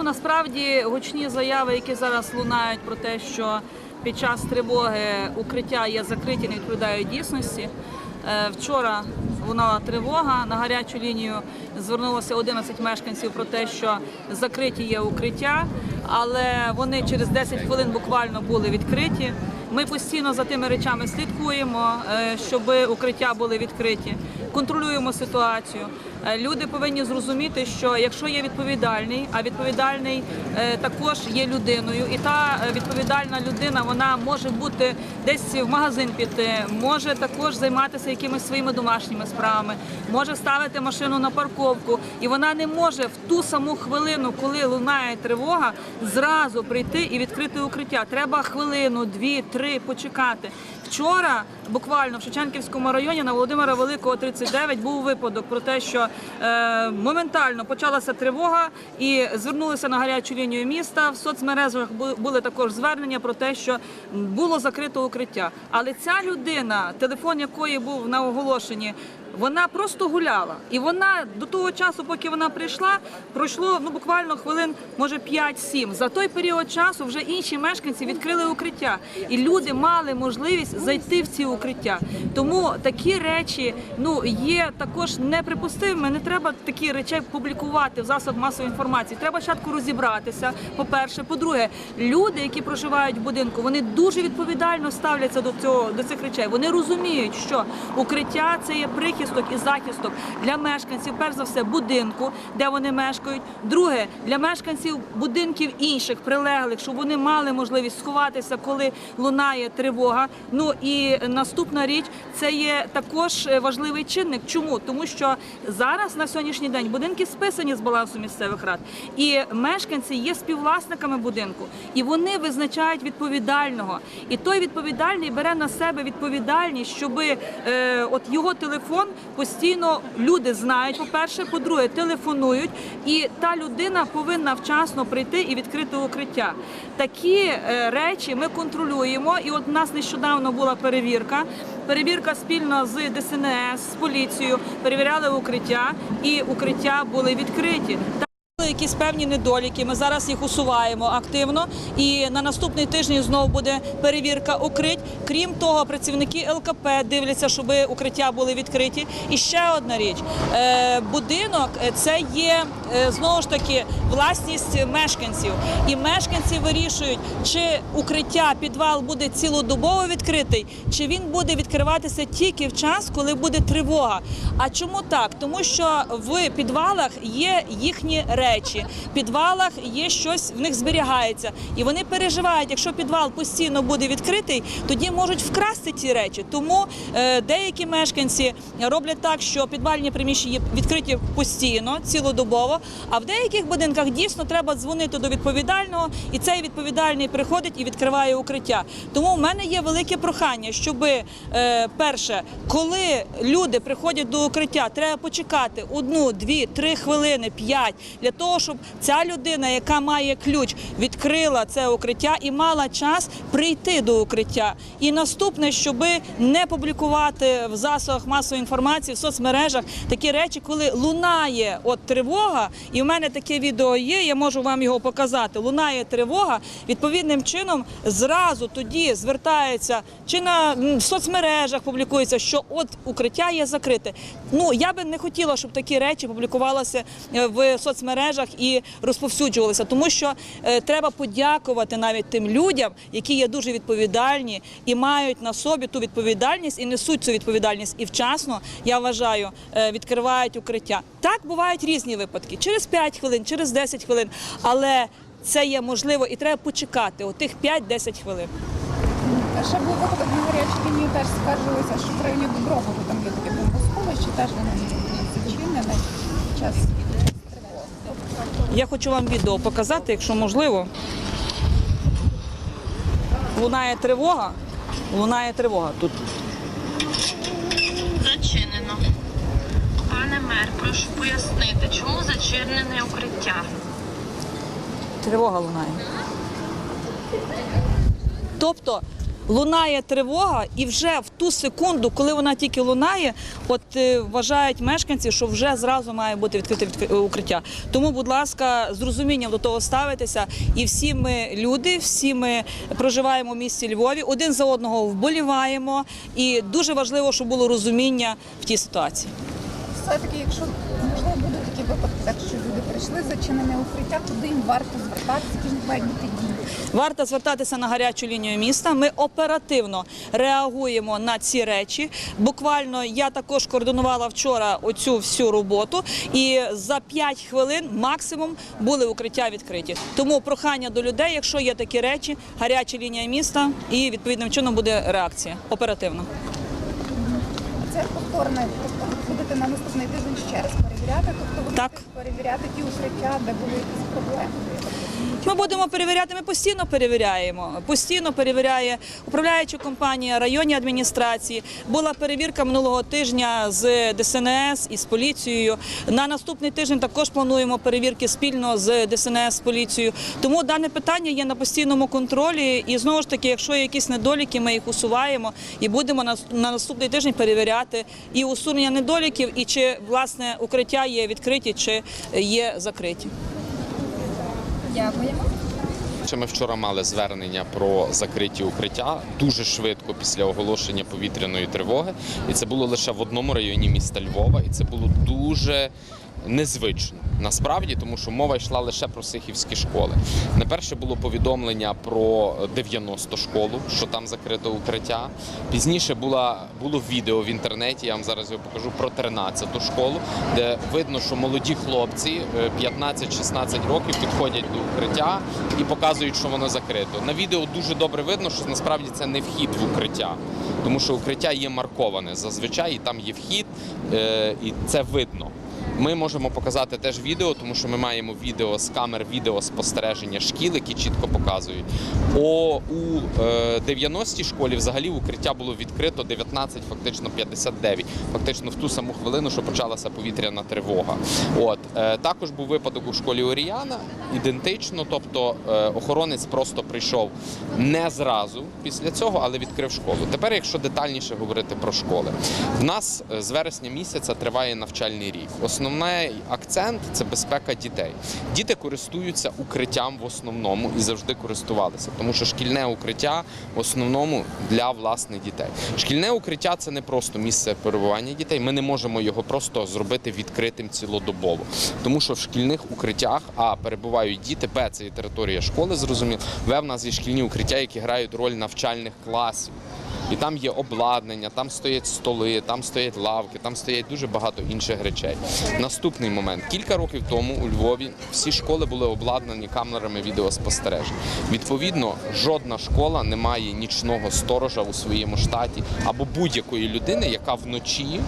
Ну насправді гучні заяви, які зараз лунають про те, що під час тривоги укриття є закриті, не відповідають дійсності. Е, Вчора лунала тривога на гарячу лінію. Звернулося 11 мешканців про те, що закриті є укриття, але вони через 10 хвилин буквально були відкриті. Ми постійно за тими речами слідкуємо, е, щоб укриття були відкриті, контролюємо ситуацію. Е, Люди повинні зрозуміти, що якщо є відповідальний, а відповідальний е, також є людиною, і та е, відповідальна людина вона може бути десь в магазин піти, може також займатися якимись своїми домашніми справами, може ставити машину на парковку, і вона не може в ту саму хвилину, коли лунає тривога, зразу прийти і відкрити укриття. Треба хвилину, дві, три почекати. Вчора буквально в Шевченківському районі на Володимира Великого 39 був випадок про те, що е, моментально почалася тривога і звернулися на гарячу лінію міста. В соцмережах були також звернення про те, що було закрито укриття. Але ця людина, телефон якої був на оголошенні. Вона просто гуляла, і вона до того часу, поки вона прийшла, пройшло ну буквально хвилин, може 5-7. За той період часу вже інші мешканці відкрили укриття, і люди мали можливість зайти в ці укриття. Тому такі речі ну є також неприпустимими. Не треба такі речі публікувати в засоб масової інформації. Треба спочатку розібратися. По перше, по-друге, люди, які проживають в будинку, вони дуже відповідально ставляться до цього до цих речей. Вони розуміють, що укриття це є прихисток і захисток для мешканців, перш за все, будинку, де вони мешкають. Друге, для мешканців будинків інших прилеглих, щоб вони мали можливість сховатися, коли лунає тривога. Ну і наступна річ це є також е, важливий чинник. Чому? Тому що зараз на сьогоднішній день будинки списані з балансу місцевих рад, і мешканці є співвласниками будинку, і вони визначають відповідального. І той відповідальний бере на себе відповідальність, щоб е, от його телефон постійно люди знають. По перше, по-друге, телефонують, і та людина повинна вчасно прийти і відкрити укриття. Такі е, речі ми контролюємо. І от у нас нещодавно була перевірка. Перевірка спільно з ДСНС, з поліцією перевіряли укриття, і укриття були відкриті. Якісь певні недоліки. Ми зараз їх усуваємо активно. І на наступний тиждень знову буде перевірка укрить. Крім того, працівники ЛКП дивляться, щоб укриття були відкриті. І ще одна річ: Е, будинок е, це є е, знову ж таки власність мешканців. І мешканці вирішують, чи укриття підвал буде цілодобово відкритий, чи він буде відкриватися тільки в час, коли буде тривога. А чому так? Тому що в підвалах є їхні речі, в підвалах є щось, в них зберігається, і вони переживають, якщо підвал постійно буде відкритий, тоді можуть вкрасти ці речі. Тому е, деякі мешканці роблять так, що підвальні приміщення відкриті постійно, цілодобово. А в деяких будинках дійсно треба дзвонити до відповідального, і цей відповідальний приходить і відкриває укриття. Тому в мене є велике прохання, щоб е, перше, коли люди приходять до укриття, треба почекати одну, дві, три хвилини, п'ять для того, щоб ця людина, яка має ключ, відкрила це укриття і мала час прийти до укриття. І наступне, щоб не публікувати в засобах масової інформації в соцмережах такі речі, коли лунає от тривога, і в мене таке відео є. Я можу вам його показати. Лунає тривога. Відповідним чином зразу тоді звертається чи на соцмережах публікується, що от укриття є закрите. Ну я би не хотіла, щоб такі речі публікувалися е, в соцмережах і розповсюджувалися, тому що е, треба подякувати навіть тим людям, які є дуже відповідальні і мають на собі ту відповідальність і несуть цю відповідальність. І вчасно я вважаю, е, відкривають укриття. Так бувають різні випадки через 5 хвилин, через 10 хвилин, але це є можливо і треба почекати отих 5-10 хвилин. Ще був випадок на гарячу лінію теж скаржилися, що в районі Добробуту там є таке бомбосховище, теж воно зачинене. Я хочу вам відео показати, якщо можливо. Лунає тривога. Лунає тривога тут. Зачинено. Пане мер, прошу пояснити, чому зачинене укриття? Тривога лунає. Тобто лунає тривога, і вже в ту секунду, коли вона тільки лунає, от е, вважають мешканці, що вже зразу має бути відкрите відкри- укриття. Тому, будь ласка, з розумінням до того ставитися. І всі ми люди, всі ми проживаємо в місті Львові, один за одного вболіваємо. І дуже важливо, щоб було розуміння в тій ситуації. Все-таки, якщо можливо будуть такі випадки, так що люди прийшли зачинене укриття, куди їм варто звертатися, які мають бути дії. Варто звертатися на гарячу лінію міста. Ми оперативно реагуємо на ці речі. Буквально я також координувала вчора оцю всю роботу, і за 5 хвилин максимум були укриття відкриті. Тому прохання до людей, якщо є такі речі, гаряча лінія міста, і відповідним чином буде реакція оперативно. Це повторне, будете на наступний тиждень ще раз перевіряти, тобто ви Так. будете перевіряти ті укриття, де були якісь проблеми. Ми будемо перевіряти. Ми постійно перевіряємо. Постійно перевіряє управляюча компанія, районні адміністрації. Була перевірка минулого тижня з ДСНС і з поліцією. На наступний тиждень також плануємо перевірки спільно з ДСНС з поліцією. Тому дане питання є на постійному контролі. І знову ж таки, якщо є якісь недоліки, ми їх усуваємо і будемо на, на наступний тиждень перевіряти і усунення недоліків, і чи власне укриття є відкриті, чи є закриті. Дякуємо. Ми вчора мали звернення про закриті укриття дуже швидко після оголошення повітряної тривоги. І це було лише в одному районі міста Львова, і це було дуже незвично насправді, тому що мова йшла лише про сихівські школи. На перше було повідомлення про 90 школу, що там закрито укриття. Пізніше була було відео в інтернеті. Я вам зараз його покажу про 13 школу, де видно, що молоді хлопці е, 15-16 років підходять до укриття і показують, що воно закрито. На відео дуже добре видно, що насправді це не вхід в укриття, тому що укриття є марковане зазвичай, і там є вхід, е, і це видно. Ми можемо показати теж відео, тому що ми маємо відео з камер відеоспостереження шкіл, які чітко показують. О, у е, 90-й школі взагалі укриття було відкрито 19, фактично 59, фактично в ту саму хвилину, що почалася повітряна тривога. От е, також був випадок у школі Оріяна, ідентично, тобто е, охоронець просто прийшов не зразу після цього, але відкрив школу. Тепер, якщо детальніше говорити про школи, в нас е, з вересня місяця триває навчальний рік. Основний акцент це безпека дітей. Діти користуються укриттям в основному і завжди користувалися, тому що шкільне укриття в основному для власних дітей. Шкільне укриття це не просто місце перебування дітей. Ми не можемо його просто зробити відкритим цілодобово, тому що в шкільних укриттях а перебувають діти, б це є територія школи, зрозуміло. В в нас є шкільні укриття, які грають роль навчальних класів. І там є обладнання, там стоять столи, там стоять лавки, там стоять дуже багато інших речей. Наступний момент: кілька років тому у Львові всі школи були обладнані камерами відеоспостережень. Відповідно, жодна школа не має нічного сторожа у своєму штаті або будь-якої людини, яка вночі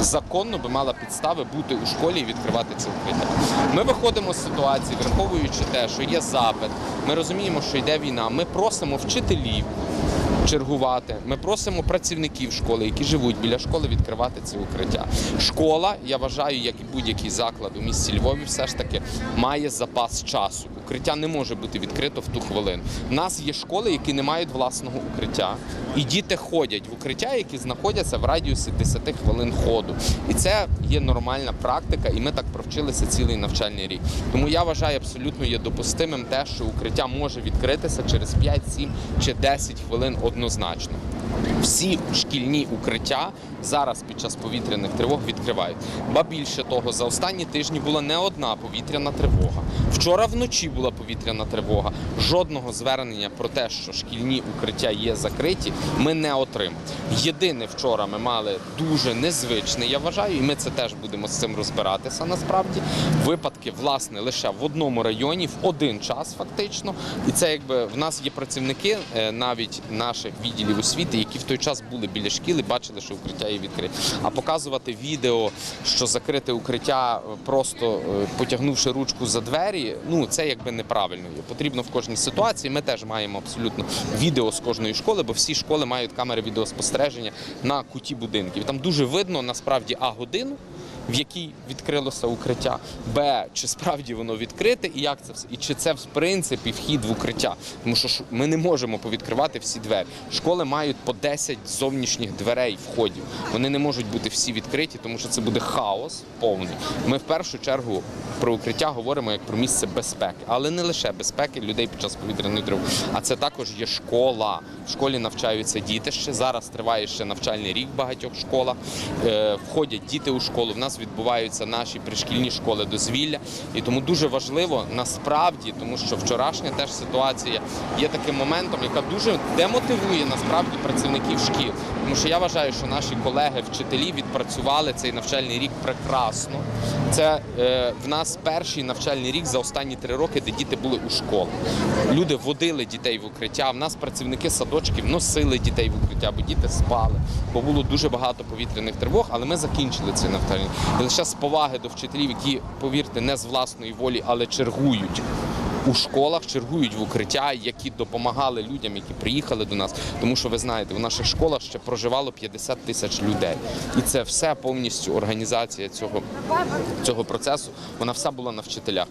законно би мала підстави бути у школі і відкривати це укриття. Ми виходимо з ситуації, враховуючи те, що є запит, ми розуміємо, що йде війна. Ми просимо вчителів чергувати. Ми просимо працівників школи, які живуть біля школи, відкривати ці укриття. Школа, я вважаю, як і будь-який заклад у місті Львові, все ж таки має запас часу. Укриття не може бути відкрито в ту хвилину. У нас є школи, які не мають власного укриття, і діти ходять в укриття, які знаходяться в радіусі 10 хвилин ходу. І це є нормальна практика, і ми так провчилися цілий навчальний рік. Тому я вважаю абсолютно є допустимим те, що укриття може відкритися через 5, 7 чи 10 хвилин однозначно. Всі шкільні укриття зараз під час повітряних тривог відкривають. Ба більше того, за останні тижні була не одна повітряна тривога. Вчора вночі була повітряна тривога. Жодного звернення про те, що шкільні укриття є закриті, ми не отримали. Єдине вчора ми мали дуже незвичне, я вважаю, і ми це теж будемо з цим розбиратися. Насправді випадки власне лише в одному районі в один час, фактично. І це якби в нас є працівники е, навіть наших відділів освіти, які в той час були біля шкіли, бачили, що укриття є відкрити. А показувати відео, що закрите укриття, е, просто е, потягнувши ручку за двері, ну це якби неправильно. Потрібно в кожній ситуації. Ми теж маємо абсолютно відео з кожної школи, бо всі школи мають камери відеоспостереження на куті будинків. Там дуже видно насправді а годину. В якій відкрилося укриття, б, чи справді воно відкрите, і як це все, і чи це в принципі вхід в укриття. Тому що ми не можемо повідкривати всі двері. Школи мають по 10 зовнішніх дверей входів. Вони не можуть бути всі відкриті, тому що це буде хаос повний. Ми в першу чергу про укриття говоримо як про місце безпеки, але не лише безпеки людей під час повітряної тривоги, а це також є школа. В школі навчаються діти ще зараз. Триває ще навчальний рік в багатьох школах. Е, входять діти у школу. В нас відбуваються наші пришкільні школи дозвілля, і тому дуже важливо насправді, тому що вчорашня теж ситуація є таким моментом, яка дуже демотивує насправді працівників шкіл. Тому що я вважаю, що наші колеги, вчителі відпрацювали цей навчальний рік прекрасно. Це е, в нас перший навчальний рік за останні три роки, де діти були у школах. Люди водили дітей в укриття. В нас працівники садочків носили дітей в укриття, бо діти спали, бо було дуже багато повітряних тривог. Але ми закінчили цей навчальний. І лише з поваги до вчителів, які, повірте, не з власної волі, але чергують у школах чергують в укриття, які допомагали людям, які приїхали до нас. Тому що ви знаєте, в наших школах ще проживало 50 тисяч людей, і це все повністю організація цього, цього процесу. Вона вся була на вчителях.